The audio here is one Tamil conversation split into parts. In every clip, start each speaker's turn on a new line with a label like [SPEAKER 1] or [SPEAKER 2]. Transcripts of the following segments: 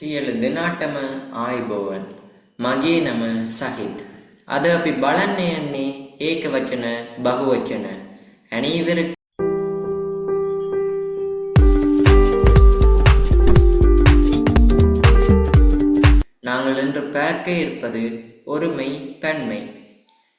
[SPEAKER 1] සියලු දෙනාටම ආයිබෝවන් මගේ නම සහිත් අද අපි බලන්න යන්නේ ඒක වචන බහුවචන ඇනීවර நாங்கள் இன்று பார்க்க இருப்பது ஒருமை பன்மை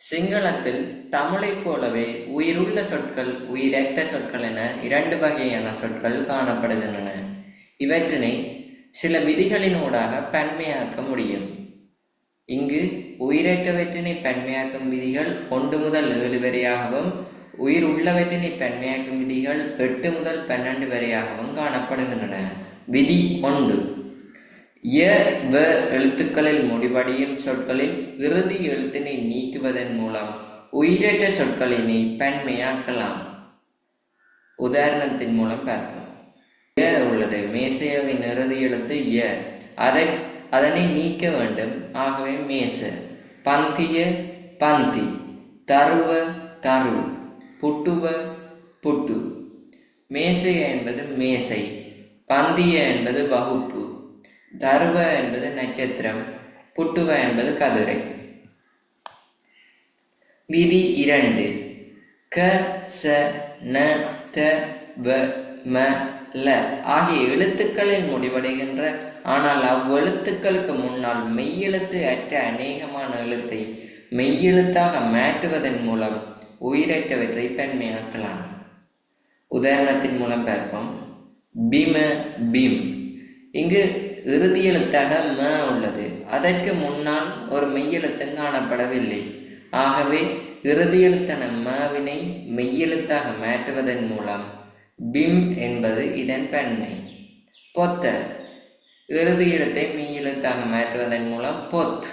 [SPEAKER 1] சிங்களத்தில் தமிழைப் போலவே உயிருள்ள சொற்கள் உயிரற்ற சொற்கள் என இரண்டு வகையான சொற்கள் காணப்படுகின்றன இவற்றினை சில விதிகளினூடாக பன்மையாக்க முடியும். இங்கு உயிரற்றவற்றினை பன்மையாக்கும் விதிகள் ஒன்று முதல் ஏழு வரையாகவும் உயிர் உள்ளவற்றினை பன்மையாக்கும் விதிகள் எட்டு முதல் பன்னெண்டு வரையாகவும் காணப்படுகின்றன. விதி ஒன்று. ய வ எழுத்துக்களில் முடிவடையும் சொற்களில் இறுதி எழுத்தினை நீக்குவதன் மூலம் உயிரற்ற சொற்களினை பன்மையாக்கலாம். உதாரணத்தின் மூலம் பார்க்கலாம். உள்ளது. மேசையவின் இறுதி எழுத்து ய. அதை அதனை நீக்க வேண்டும். ஆகவே மேச. பந்திய பந்தி. தருவ தரு. புட்டுவ புட்டு. மேசை என்பது மேசை. பந்திய என்பது வகுப்பு. தருவ என்பது நட்சத்திரம். புட்டுவ என்பது கதிரை. விதி இரண்டு. க ச ந த வ ம ல. ஆகிய எழுத்துக்களில் முடிவடைகின்ற ஆனால் அவ்வெழுத்துக்களுக்கு முன்னால் மெய்யெழுத்து அற்ற அநேகமான எழுத்தை மெய்யெழுத்தாக மாற்றுவதன் மூலம் உயிரற்றவற்றை பெண்மையாக்கலாம் உதாரணத்தின் மூலம் பார்ப்போம். பிம பீம். இங்கு இறுதி எழுத்தாக ம உள்ளது. அதற்கு முன்னால் ஒரு மெய்யெழுத்தும் காணப்படவில்லை. ஆகவே இறுதியெழுத்தான மாவினை மெய்யெழுத்தாக மாற்றுவதன் மூலம் பிம் என்பது இதன் பெண்மை. பொத்த. இறுதி எழுத்தை மெய்யெழுத்தாக மாற்றுவதன் மூலம் பொத்.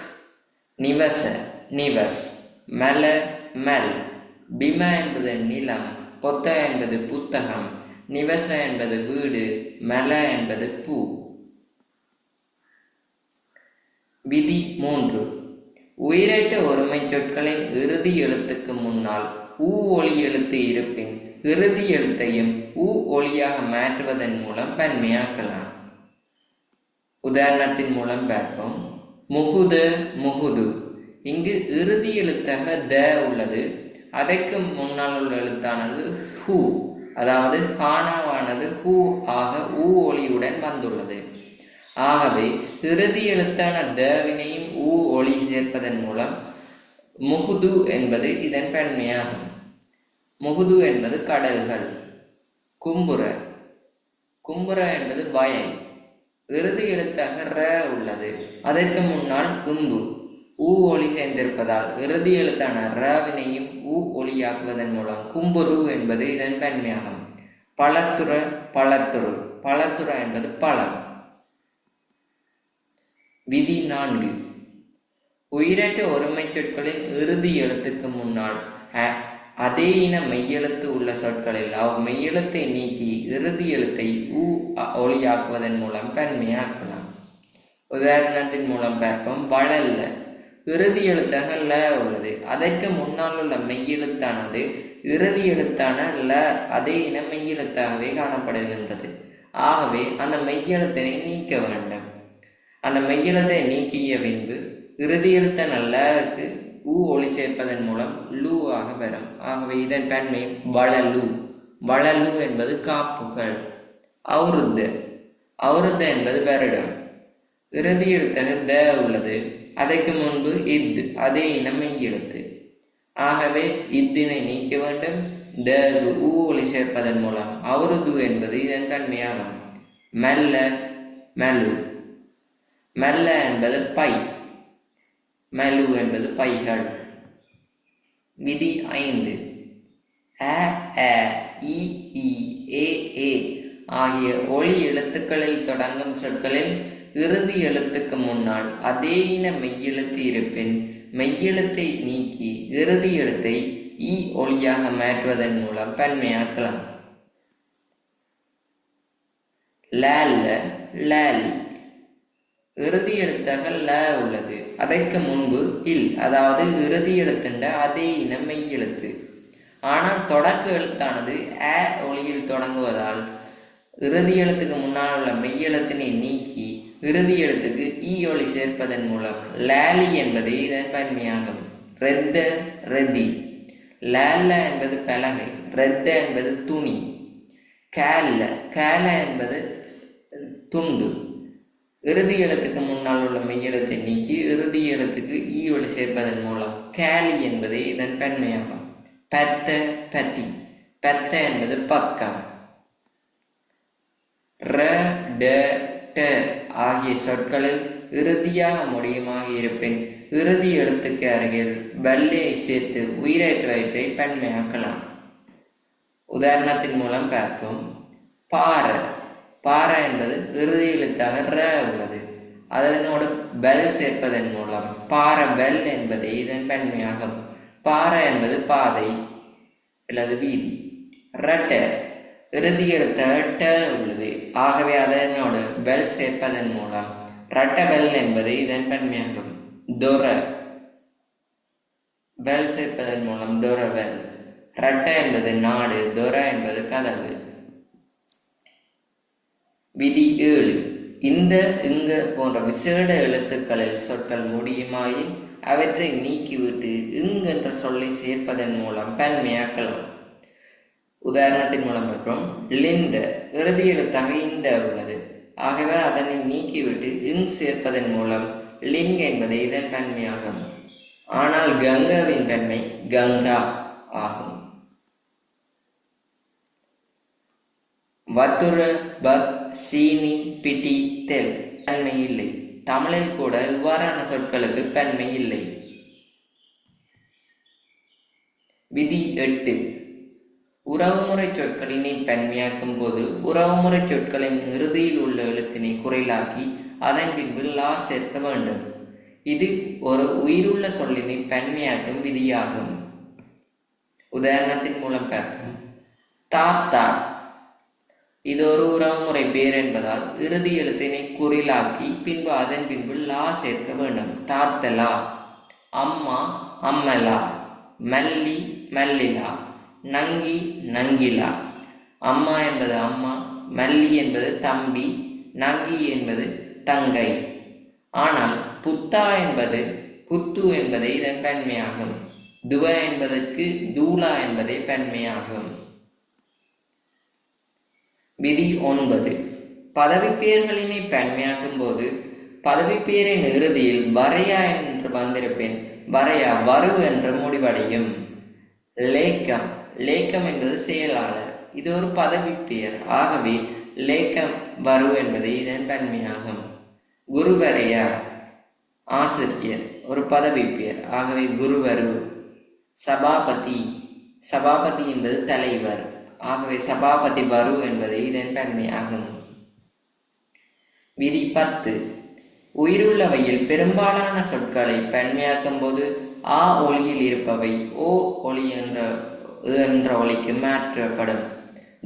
[SPEAKER 1] நிவச. நிவஸ். மல. மல். பிம என்பது நிலம். பொத்த என்பது புத்தகம். நிவச என்பது வீடு. மல என்பது பூ. விதி மூன்று. உயிரற்ற ஒருமை சொற்களின் இறுதி எழுத்துக்கு முன்னால் ஊ ஒளி எழுத்து இருப்பின் இறுதி எழுத்தையும் ஊ ஒளியாக மாற்றுவதன் மூலம் பன்மையாக்கலாம். உதாரணத்தின் மூலம் பார்ப்போம். முகுத முகுது. இங்கு இறுதி எழுத்தாக த உள்ளது. அதற்கு முன்னால் உள்ள எழுத்தானது ஹூ. அதாவது ஹானாவானது ஹூ ஆக ஊ ஒளியுடன் வந்துள்ளது. ஆகவே இறுதி எழுத்தான தேவினையும் ஊ ஒளி சேர்ப்பதன் மூலம் முகுது என்பது இதன் பன்மையாகும் முகுது என்பது கடல்கள் கும்புற. கும்புற என்பது பயம் இறுதி எழுத்தாக ர உள்ளது. அதற்கு முன்னால் கும்பு. ஊ ஒளி சேர்ந்திருப்பதால் இறுதி எழுத்தான ரவினையும் ஊ ஒளியாக்குவதன் மூலம் கும்புரு என்பது இதன் பன்மையாகும் பழத்துற பழத்துரு. பழத்துற என்பது பழம். விதி நான்கு. உயிரற்ற ஒருமை சொற்களின் இறுதி எழுத்துக்கு முன்னால் அ- அதே இன மெய்யெழுத்து உள்ள சொற்களில் அவ் மெய்யெழுத்தை நீக்கி இறுதி எழுத்தை ஊ ஒளியாக்குவதன் மூலம் பெண்மையாக்கலாம் உதாரணத்தின் மூலம் பார்ப்போம். வளல்ல இறுதி எழுத்தாக ல உள்ளது. அதற்கு முன்னால் உள்ள மெய்யெழுத்தானது இறுதி எழுத்தான ல அதே இன மெய்யெழுத்தாகவே காணப்படுகின்றது. ஆகவே அந்த மெய்யெழுத்தினை நீக்க வேண்டும். அந்த மெய்யெழுத்தை நீக்கிய பின்பு இறுதி எழுத்தான லக்கு ஊ ஒளி சேர்ப்பதன் மூலம் லூ ஆக பெறும். ஆகவே இதன் தன்மை வளலு. வளலு என்பது காப்புகள். அவுருத்து. அவுருத்து என்பது வருடம் இறுதி எழுத்தக த உள்ளது. அதற்கு முன்பு இத் அதே இனமை எழுத்து ஆகவே இத்தினை நீக்க வேண்டும். தகு ஊ ஒளி சேர்ப்பதன் மூலம் அவருது என்பது இதன் தன்மையாகும் மெல்ல மெலு. மெல்ல என்பது பை. மெலு என்பது பைகள். விதி ஐந்து. அ அ இ இ ஏ ஏ ஆகிய ஒளி எழுத்துக்களில் தொடங்கும் சொற்களில் இறுதி எழுத்துக்கு முன்னால் அதே இன மெய்யெழுத்து இருப்பின் மெய்யெழுத்தை நீக்கி இறுதி எழுத்தை ஈ ஒளியாக மாற்றுவதன் மூலம் பன்மையாக்கலாம். லேல்ல லேலி. இறுதி எழுத்தாக ல உள்ளது. அதற்கு முன்பு இல் அதாவது இறுதி எழுத்துண்ட அதே இன மெய் எழுத்து ஆனால் தொடக்க எழுத்தானது அ ஒளியில் தொடங்குவதால் இறுதி எழுத்துக்கு முன்னால் உள்ள மெய்யெழுத்தினை நீக்கி இறுதி எழுத்துக்கு ஈ ஒளி சேர்ப்பதன் மூலம் லேலி என்பது இதன் பன்மையாகும். ரெத்த ரெதி. லேல என்பது பலகை ரெத்த என்பது துணி. கேல்ல கேல என்பது துண்டு. இறுதி எழுத்துக்கு முன்னால் உள்ள மெய்யெழுத்தை நீக்கி இறுதி எழுத்துக்கு ஈ ஒளி சேர்ப்பதன் மூலம் கேலி என்பது இதன் பெண்மையாகும். பெத்த பத்தி. பெத்த என்பது பக்கம். ர ட ட ஆகிய சொற்களில் இறுதியாக முடியுமாக இருப்பின் இறுதி எழுத்துக்கு அருகில் வல்லியை சேர்த்து உயிரேற்று வைப்பை பெண்மையாக்கலாம். உதாரணத்தின் மூலம் பார்ப்போம். பாறை. பாறை என்பது இறுதி எழுத்தாக ர உள்ளது. அதனோடு பெல் சேர்ப்பதன் மூலம் பாறை பெல் என்பது இதன் பன்மையாகும். பாறை என்பது பாதை அல்லது வீதி. ரட்ட இறுதி எழுத்த ட உள்ளது. ஆகவே அதனோடு பெல் சேர்ப்பதன் மூலம் ரட்ட பெல் என்பது இதன் பன்மையாகும். தொர பெல் சேர்ப்பதன் மூலம் தொர பெல் ரட்ட என்பது நாடு தொர என்பது கதவு. விதி ஏழு இந்த இங்க போன்ற விசேட எழுத்துக்களில் சொற்கள் முடியுமாயின் அவற்றை நீக்கிவிட்டு இங் என்ற சொல்லை சேர்ப்பதன் மூலம் பன்மையாக்கலாம். உதாரணத்தின் மூலம் மற்றும் லிந்த இறுதி எழுத்தாக இந்த உள்ளது ஆகவே அதனை நீக்கிவிட்டு இங் சேர்ப்பதன் மூலம் லிங் என்பது இதன் பன்மையாகும். ஆனால் கங்காவின் பன்மை கங்கா ஆகும். வத்துரு பத் சீனி பிடி தெல். பன்மை இல்லை. தமிழில் கூட இவ்வாறான சொற்களுக்கு பெண்மை இல்லை. விதி எட்டு. உறவுமுறை சொற்களினை பெண்மையாக்கும் போது உறவுமுறை சொற்களின் இறுதியில் உள்ள எழுத்தினை குறைலாக்கி அதன் பின்பு லா சேர்க்க வேண்டும். இது ஒரு உயிருள்ள சொல்லினை பெண்மையாக்கும் விதியாகும். உதாரணத்தின் மூலம் பார்ப்போம். தாத்தா இது ஒரு உறவுமுறை பேர் என்பதால் இறுதி எழுத்தினை குறிலாக்கி பின்பு அதன் பின்பு லா சேர்க்க வேண்டும். தாத்தலா அம்மா அம்மலா மல்லி மல்லிலா நங்கி நங்கிலா அம்மா என்பது அம்மா மல்லி என்பது தம்பி நங்கி என்பது தங்கை. ஆனால் புத்தா என்பது புத்து என்பதே இதன் பெண்மையாகும். துவ என்பதற்கு தூலா என்பதே பெண்மையாகும். விதி ஒன்பது. பதவி பெயர்களினை பன்மையாக்கும் போது பதவி பெயரின் இறுதியில் வரையா என்று வந்திருப்பேன் வரையா வரு என்று முடிவடையும். லேக்கம். லேக்கம் என்பது செயலாளர். இது ஒரு பதவி பெயர் ஆகவே லேக்கம் வரு என்பது இதன் பன்மையாகும். குருவரையா. ஆசிரியர். ஒரு பதவி பெயர் ஆகவே குருவரு. சபாபதி. சபாபதி என்பது தலைவர். ஆகவே சபாபதி பரு என்பது இதன் தன்மையாகும். விதி பத்து. உயிருள்ளவையில் பெரும்பாலான சொற்களை பெண்மையாக்கும் போது ஆ ஒளியில் இருப்பவை ஓ ஒளி என்ற என்ற ஒளிக்கு மாற்றப்படும்.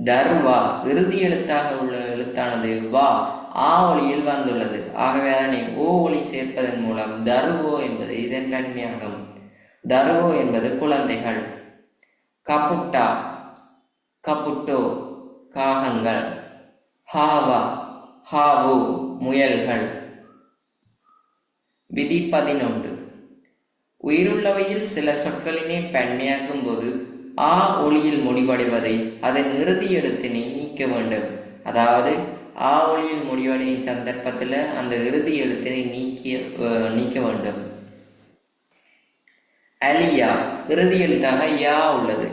[SPEAKER 1] தர்வா இறுதி எழுத்தாக உள்ள எழுத்தானது வா ஆ ஒளியில் வந்துள்ளது. ஆகவே அதனை ஓ ஒளி சேர்ப்பதன் மூலம் தருவோ என்பது இதன் பன்மையாகும் தருவோ என்பது குழந்தைகள். கபுட்டா கபுட்டோ காகங்கள் ஹாவா ஹாவு முயல்கள். விதி பதினொன்று. உயிருள்ளவையில் சில சொற்களினை பன்மையாக்கும் போது ஆ ஒளியில் முடிவடைவதை அதன் இறுதி எழுத்தினை நீக்க வேண்டும். அதாவது ஆ ஒளியில் முடிவடையும் சந்தர்ப்பத்தில் அந்த இறுதி எழுத்தினை நீக்கிய அஹ், நீக்க வேண்டும். அலியா இறுதி எழுத்தாக யா உள்ளது.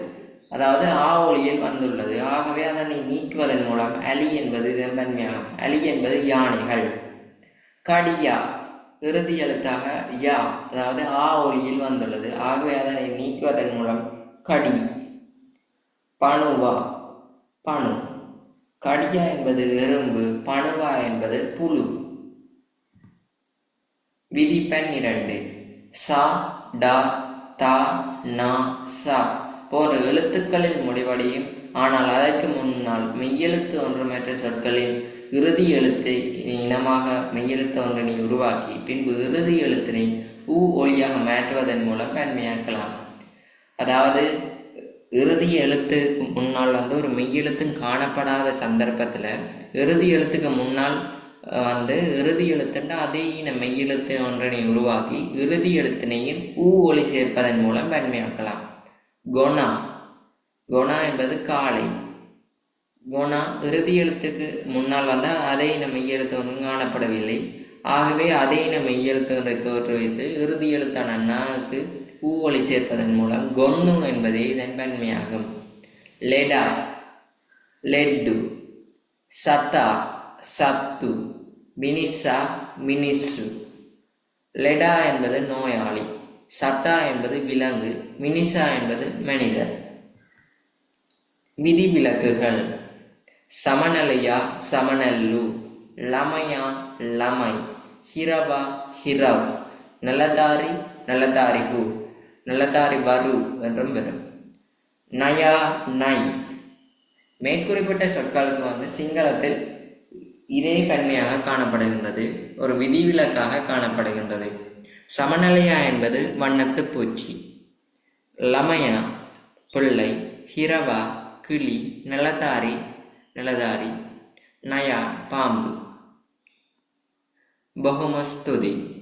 [SPEAKER 1] அதாவது ஆ ஒளியில் வந்துள்ளது. ஆகவே அதனை நீக்குவதன் மூலம் அலி என்பது இதன் பன்மையாகும் அலி என்பது யானைகள். கடியா இறுதி எழுத்தாக யா அதாவது ஆ ஒளியில் வந்துள்ளது. ஆகவே அதனை நீக்குவதன் மூலம் கடி பணுவா பணு. கடியா என்பது எறும்பு பணுவா என்பது புழு. விதி பன்னிரண்டு. சா டா தா நா சா. போன்ற எழுத்துக்களில் முடிவடையும். ஆனால் அதற்கு முன்னால் மெய்யெழுத்து ஒன்றுமற்ற சொற்களின் இறுதி எழுத்தை இனமாக மெய்யெழுத்து ஒன்றினை உருவாக்கி பின்பு இறுதி எழுத்தினை ஊ ஒளியாக மாற்றுவதன் மூலம் பன்மையாக்கலாம் அதாவது இறுதி எழுத்துக்கு முன்னால் வந்து ஒரு மெய்யெழுத்தும் காணப்படாத சந்தர்ப்பத்தில் இறுதி எழுத்துக்கு முன்னால் வந்து இறுதி எழுத்துண்ட அதே இன மெய்யெழுத்து ஒன்றனை உருவாக்கி இறுதி எழுத்தினையும் ஊ ஒளி சேர்ப்பதன் மூலம் பன்மையாக்கலாம் கொணா. கொணா என்பது காளை குணா இறுதி எழுத்துக்கு முன்னால் வந்தால் அதே இன மெய்யெழுத்து ஒன்றும் காணப்படவில்லை. ஆகவே அதே இன மெய்யெழுத்து ஒன்றை தோற்றுவித்து இறுதி எழுத்தான நாக்கு ஒளி சேர்ப்பதன் மூலம் கொன்னு என்பதே இதன் பன்மையாகும். லெடா. லெட்டு. சத்தா. சத்து. மினிசா. மினிசு. லெடா என்பது நோயாளி. சத்தா என்பது விலங்கு மினிசா என்பது மனிதர். விதிவிலக்குகள். சமநலையா சமநல்லு. லமையா லமை ஹிரவா ஹிரவ். நலதாரி நலதாரிகு நலதாரி வரு என்றும் பெறும். நயா நை மேற்குறிப்பிட்ட சொற்களுக்கு வந்து சிங்களத்தில் இதே தன்மையாக காணப்படுகின்றது. ஒரு விதிவிலக்காக காணப்படுகின்றது. சமநிலையா என்பது வண்ணத்து பூச்சி. லமயா பிள்ளை ஹிரவா கிளி நிலதாரி நிலதாரி நயா பாம்பு. பகுமஸ்துதி.